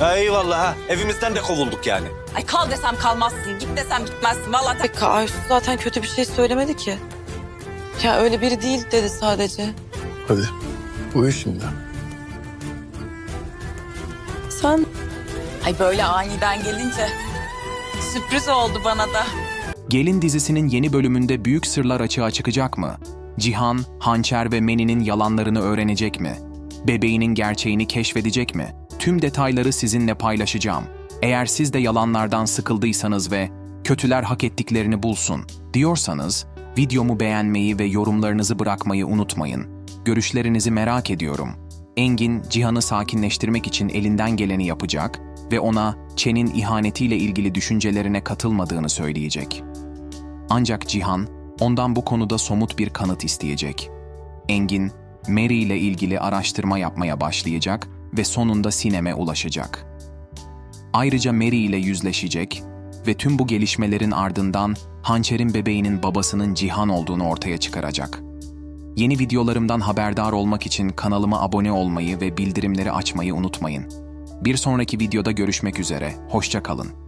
Eyvallah ha. Evimizden de kovulduk yani. Ay kal desem kalmazsın, git desem gitmezsin. Vallahi tek... Peki Aysu zaten kötü bir şey söylemedi ki. Ya öyle biri değil dedi sadece. Hadi uyu şimdi. Sen Ay böyle aniden gelince sürpriz oldu bana da. Gelin dizisinin yeni bölümünde büyük sırlar açığa çıkacak mı? Cihan, Hançer ve Meni'nin yalanlarını öğrenecek mi? Bebeğinin gerçeğini keşfedecek mi? Tüm detayları sizinle paylaşacağım. Eğer siz de yalanlardan sıkıldıysanız ve kötüler hak ettiklerini bulsun diyorsanız videomu beğenmeyi ve yorumlarınızı bırakmayı unutmayın. Görüşlerinizi merak ediyorum. Engin, Cihan'ı sakinleştirmek için elinden geleni yapacak ve ona Çen'in ihanetiyle ilgili düşüncelerine katılmadığını söyleyecek. Ancak Cihan, ondan bu konuda somut bir kanıt isteyecek. Engin, Mary ile ilgili araştırma yapmaya başlayacak ve sonunda Sinem'e ulaşacak. Ayrıca Mary ile yüzleşecek ve tüm bu gelişmelerin ardından Hançer'in bebeğinin babasının Cihan olduğunu ortaya çıkaracak. Yeni videolarımdan haberdar olmak için kanalıma abone olmayı ve bildirimleri açmayı unutmayın. Bir sonraki videoda görüşmek üzere, hoşça kalın.